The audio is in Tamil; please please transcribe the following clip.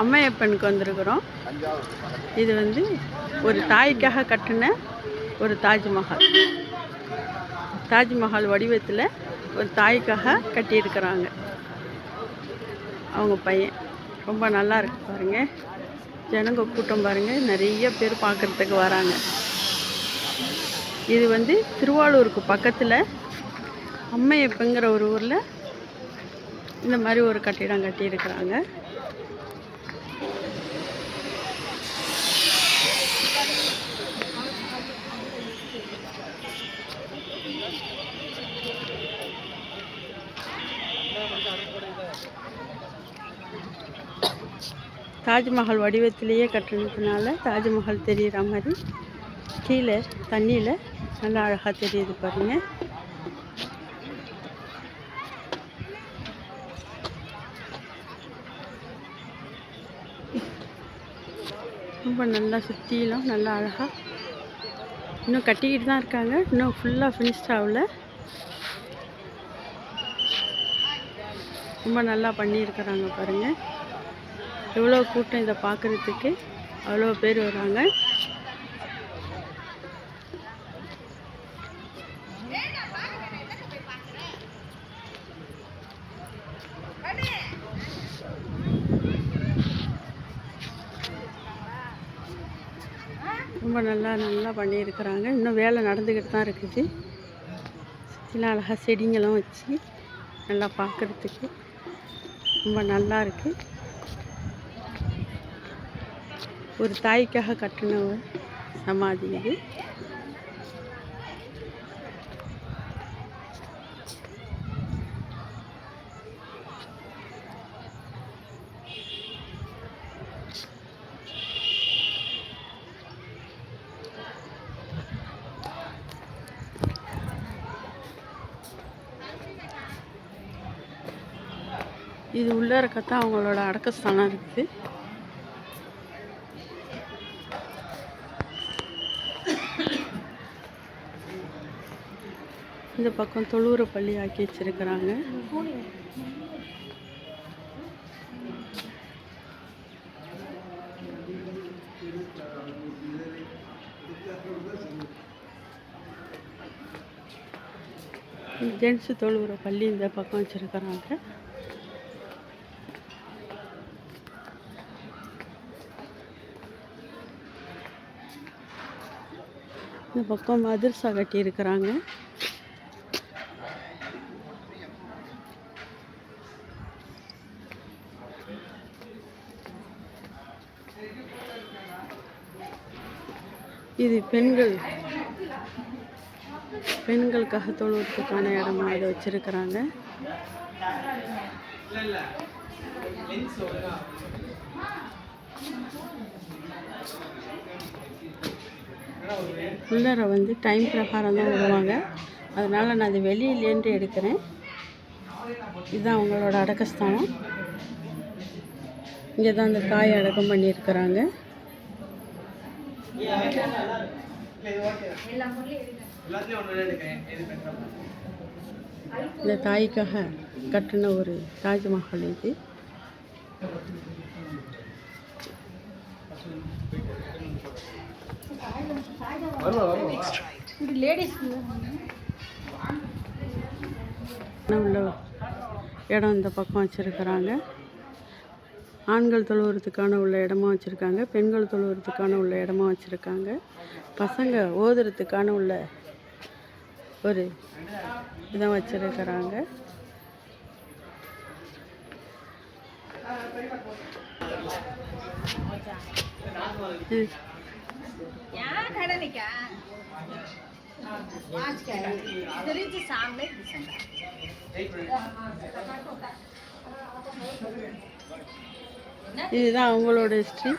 அம்மையப்பனுக்கு வந்திருக்கிறோம். இது வந்து ஒரு தாய்க்காக கட்டின ஒரு தாஜ்மஹால். தாஜ்மஹால் வடிவத்தில் ஒரு தாய்க்காக கட்டியிருக்கிறாங்க. அவங்க பையன். ரொம்ப நல்லா இருக்கு பாருங்க. ஜனங்க கூட்டம் பாருங்க. நிறைய பேர் பார்க்கறதுக்கு வராங்க. இது வந்து திருவாரூருக்கு பக்கத்தில் அம்மையப்பங்கிற ஒரு ஊரில் இந்த மாதிரி ஒரு கட்டிடம் கட்டியிருக்கிறாங்க. தாஜ்மஹால் வடிவத்திலேயே கட்டினதுனால தாஜ்மஹால் தெரிகிற மாதிரி கீழே தண்ணியில் நல்லா அழகாக தெரியுது பாருங்க. ரொம்ப நல்லா சுற்றிலும் நல்லா அழகாக இன்னும் கட்டிக்கிட்டு தான் இருக்காங்க. இன்னும் ஃபுல்லாக ஃபினிஷ்ட் ஆகல. ரொம்ப நல்லா பண்ணியிருக்கிறாங்க பாருங்கள் எவ்வளோ கூட்டம் இதை பார்க்குறதுக்கு? அவ்வளோ பேர் வராங்க. ரொம்ப நல்லா நல்லா பண்ணியிருக்கிறாங்க. இன்னும் வேலை நடந்துக்கிட்டு தான் இருக்குது. சுற்றிலாம் அழகாக செடிங்களும் வச்சு நல்லா பார்க்குறதுக்கு ரொம்ப நல்லா இருக்குது ஒரு தாய்க்காக கட்டின ஒரு சமாதி இது. இது உள்ளே இருக்கத்தான் அவங்களோட அடக்கஸ்தானம் இருக்குது. இந்த பக்கம் தொழுவுற பள்ளி ஆக்கி வச்சிருக்கிறாங்க. ஜென்ஸு தொழுவுற பள்ளி இந்த பக்கம் வச்சிருக்கிறாங்க. இந்த பக்கம் மதர்சா கட்டியிருக்கிறாங்க. இது பெண்கள் பெண்களுக்காக தொழுவதுக்கான இடமா இதை வச்சிருக்கிறாங்க. உள்ளார வந்து டைம் பிரகாரம் தான் வருவாங்க. அதனால் நான் அது வெளியிலேருந்து எடுக்கிறேன். இதுதான் அவங்களோட அடக்கஸ்தானம். இங்கே தான் அந்த தாய் அடக்கம் பண்ணியிருக்கிறாங்க. இந்த தாய்க்காக கட்டின ஒரு தாஜ்மஹால் இது. உள்ள இடம் இந்த பக்கம் வச்சுருக்கிறாங்க. ஆண்கள் தொழுவுறதுக்கான உள்ள இடமா வச்சுருக்காங்க பெண்கள் தொழுவுறதுக்கான உள்ள இடமா வச்சுருக்காங்க. பசங்க ஓதுறதுக்கான உள்ள ஒரு இதை வச்சுருக்கிறாங்க. ம் यहाँ இதுதான் அவங்களோட ஹிஸ்ட்ரி